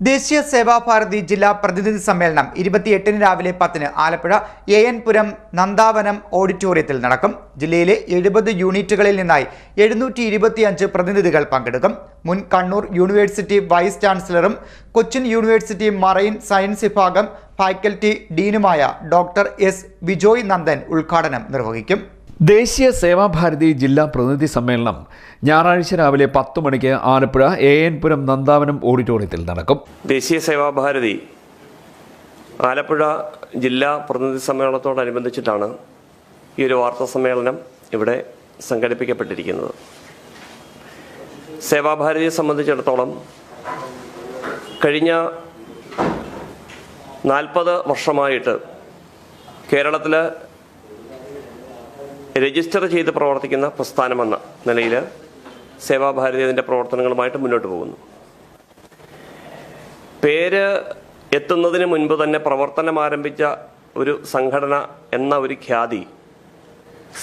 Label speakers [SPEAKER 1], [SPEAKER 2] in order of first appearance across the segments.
[SPEAKER 1] ദേശീയ സേവാഭാരതി ജില്ലാ പ്രതിനിധി സമ്മേളനം ഇരുപത്തിയെട്ടിന് രാവിലെ പത്തിന് ആലപ്പുഴ എ എൻ പുരം നന്ദാവനം ഓഡിറ്റോറിയത്തിൽ നടക്കും. ജില്ലയിലെ എഴുപത് യൂണിറ്റുകളിൽ നിന്നായി എഴുന്നൂറ്റി ഇരുപത്തിയഞ്ച് പ്രതിനിധികൾ പങ്കെടുക്കും. മുൻ കണ്ണൂർ യൂണിവേഴ്സിറ്റി വൈസ് ചാൻസലറും കൊച്ചിൻ യൂണിവേഴ്സിറ്റി മറൈൻ സയൻസ് വിഭാഗം ഫാക്കൽറ്റി ഡീനുമായ ഡോക്ടർ എസ് വിജോയ് നന്ദൻ ഉദ്ഘാടനം നിർവഹിക്കും.
[SPEAKER 2] ദേശീയ സേവാഭാരതി ജില്ലാ പ്രതിനിധി സമ്മേളനം ഞായറാഴ്ച രാവിലെ പത്ത് മണിക്ക് ആലപ്പുഴ എ എൻ പുരം നന്ദാവനം ഓഡിറ്റോറിയത്തിൽ നടക്കും.
[SPEAKER 3] ദേശീയ സേവാഭാരതി ആലപ്പുഴ ജില്ലാ പ്രതിനിധി സമ്മേളനത്തോടനുബന്ധിച്ചിട്ടാണ് ഈ ഒരു വാർത്താ സമ്മേളനം ഇവിടെ സംഘടിപ്പിക്കപ്പെട്ടിരിക്കുന്നത്. സേവാഭാരതിയെ സംബന്ധിച്ചിടത്തോളം കഴിഞ്ഞ നാൽപ്പത് വർഷമായിട്ട് കേരളത്തിൽ രജിസ്റ്റർ ചെയ്ത് പ്രവർത്തിക്കുന്ന പ്രസ്ഥാനമെന്ന നിലയിൽ സേവാഭാരതി അതിന്റെ പ്രവർത്തനങ്ങളുമായിട്ട് മുന്നോട്ട് പോകുന്നു. പേര് എത്തുന്നതിന് മുൻപ് തന്നെ പ്രവർത്തനം ആരംഭിച്ച ഒരു സംഘടന എന്ന ഒരു ഖ്യാതി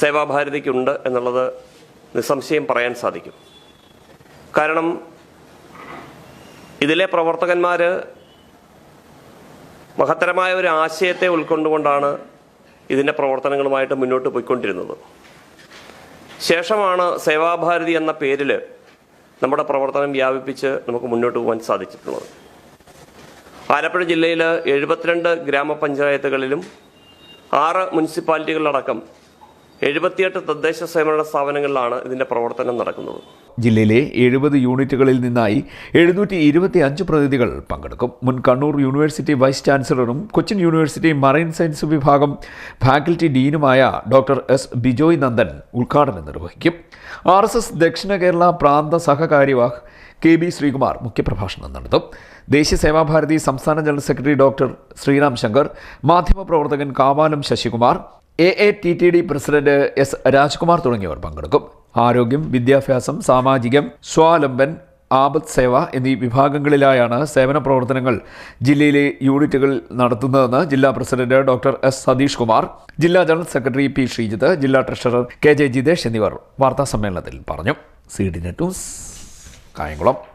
[SPEAKER 3] സേവാഭാരതിക്കുണ്ട് എന്നുള്ളത് നിസ്സംശയം പറയാൻ സാധിക്കും. കാരണം ഇതിലെ പ്രവർത്തകന്മാർ മഹത്തരമായ ഒരു ആശയത്തെ ഉൾക്കൊണ്ടുകൊണ്ടാണ് ഇതിന്റെ പ്രവർത്തനങ്ങളുമായിട്ട് മുന്നോട്ട് പോയിക്കൊണ്ടിരുന്നത്. ശേഷമാണ് സേവാഭാരതി എന്ന പേരിൽ നമ്മുടെ പ്രവർത്തനം വ്യാപിപ്പിച്ച് നമുക്ക് മുന്നോട്ട് പോകാൻ സാധിച്ചിട്ടുള്ളത്. ആലപ്പുഴ ജില്ലയിൽ എഴുപത്തിരണ്ട് ഗ്രാമപഞ്ചായത്തുകളിലും ആറ് മുനിസിപ്പാലിറ്റികളിലടക്കം എഴുപത്തിയെട്ട് തദ്ദേശ സ്വയംഭരണ സ്ഥാപനങ്ങളിലാണ് ഇതിന്റെ പ്രവർത്തനം നടക്കുന്നത്.
[SPEAKER 2] ജില്ലയിലെ എഴുപത് യൂണിറ്റുകളിൽ നിന്നായി എഴുന്നൂറ്റി ഇരുപത്തി അഞ്ച് പ്രതിനിധികൾ പങ്കെടുക്കും. മുൻ കണ്ണൂർ യൂണിവേഴ്സിറ്റി വൈസ് ചാൻസലറും കൊച്ചിൻ യൂണിവേഴ്സിറ്റി മറൈൻ സയൻസ് വിഭാഗം ഫാക്കൽറ്റി ഡീനുമായ ഡോക്ടർ എസ് ബിജോയ് നന്ദൻ ഉദ്ഘാടനം നിർവഹിക്കും. ആർ എസ് എസ് ദക്ഷിണ കേരള പ്രാന്ത സഹകാര്യവാഹ് കെ ബി ശ്രീകുമാർ മുഖ്യപ്രഭാഷണം നടത്തും. ദേശീയ സേവാഭാരതി സംസ്ഥാന general secretary doctor Sreeram Sankar മാധ്യമപ്രവർത്തകൻ Kavalam Sasikumar A A T T D president S Rajkumar തുടങ്ങിയവർ പങ്കെടുക്കും. ആരോഗ്യം വിദ്യാഭ്യാസം സാമാജികം സ്വാലംബൻ ആപത് സേവ എന്നീ വിഭാഗങ്ങളിലായാണ് സേവന പ്രവർത്തനങ്ങൾ ജില്ലയിലെ യൂണിറ്റുകൾ നടത്തുന്നതെന്ന് ജില്ലാ president doctor S Satheesh Kumar ജില്ലാ ജനറൽ സെക്രട്ടറി പി ശ്രീജിത്ത് ജില്ലാ ട്രഷറർ കെ ജെ ജിതേഷ് എന്നിവർ വാർത്താ സമ്മേളനത്തിൽ പറഞ്ഞു. C D net news Kayamkulam.